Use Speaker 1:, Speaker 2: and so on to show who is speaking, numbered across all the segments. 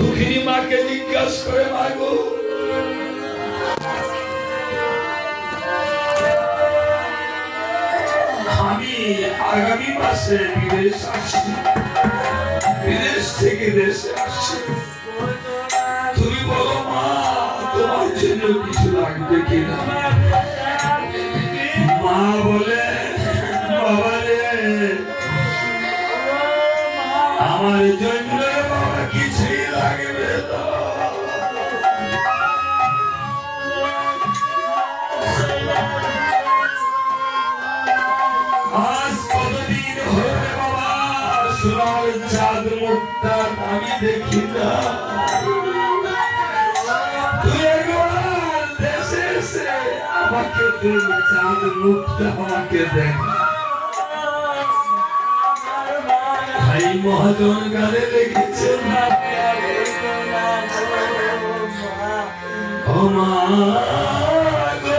Speaker 1: দুঃখিনী মাকে জিজ্ঞাসা করে মাগো আমি আগামী মাসে বিদেশ আসছি। বিদেশ থেকে দেশে আসছি। তুমি বলো, মা, তোমার জন্য কিছু লাগবে কিনা? মা বলে চাঁদ মুখটা আমি দেখি না। তুই আমাকে তোর চাঁদ মুখটা আমাকে দেখ। ভাই মহাজন গানে লিখেছেন ও মা গো,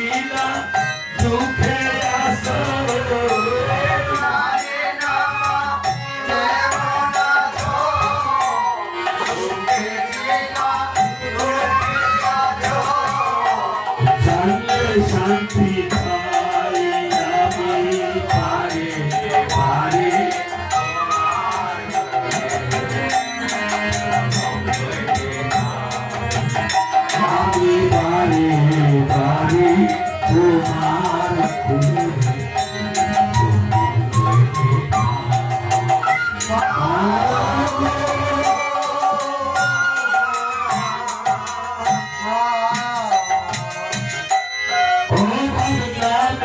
Speaker 1: শান্তি পাই আমি পারে পারে। আমি পারে পারে তোমার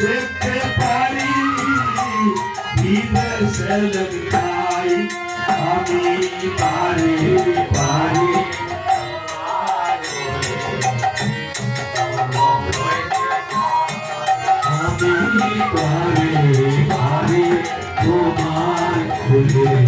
Speaker 1: দেখতে পারি বিদেশে লড়াই আমি পারি পারি। আমি পারি পারি তোমার খুলে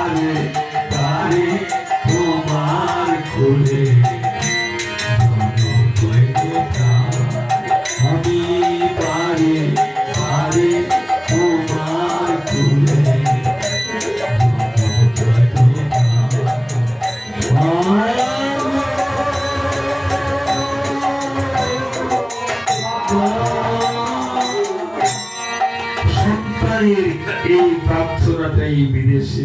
Speaker 1: পারে পারে তোমার খুলে। আমি পারে পারে তোমার খুলে। এই বিদেশি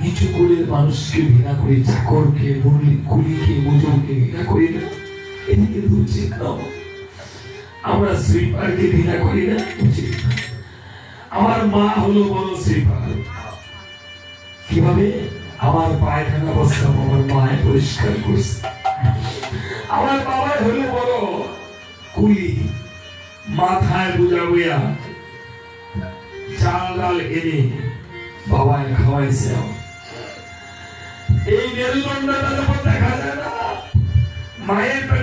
Speaker 1: নিচু কুলের মানুষকে ঘৃণা করি, চাকরকে মুরলি কুলিকে মজুরকে ঘৃণা করি না। এদিকে উচিত আমরা শ্রীপারকে ঘৃণা করি না উচিত আমার মা হলো বড় শ্রীপার কীভাবে? আমার পায়খানা বস্তা আমার মায় পরিষ্কার করছে। আমার বাবা হলো বড় কুলি। মাথায় বুঝা বুয়া চাল ডাল এনে বাবায় খাওয়াইছে আমার। এই মেরুদণ্ডটা যখন দেখা যায় না। মায়ের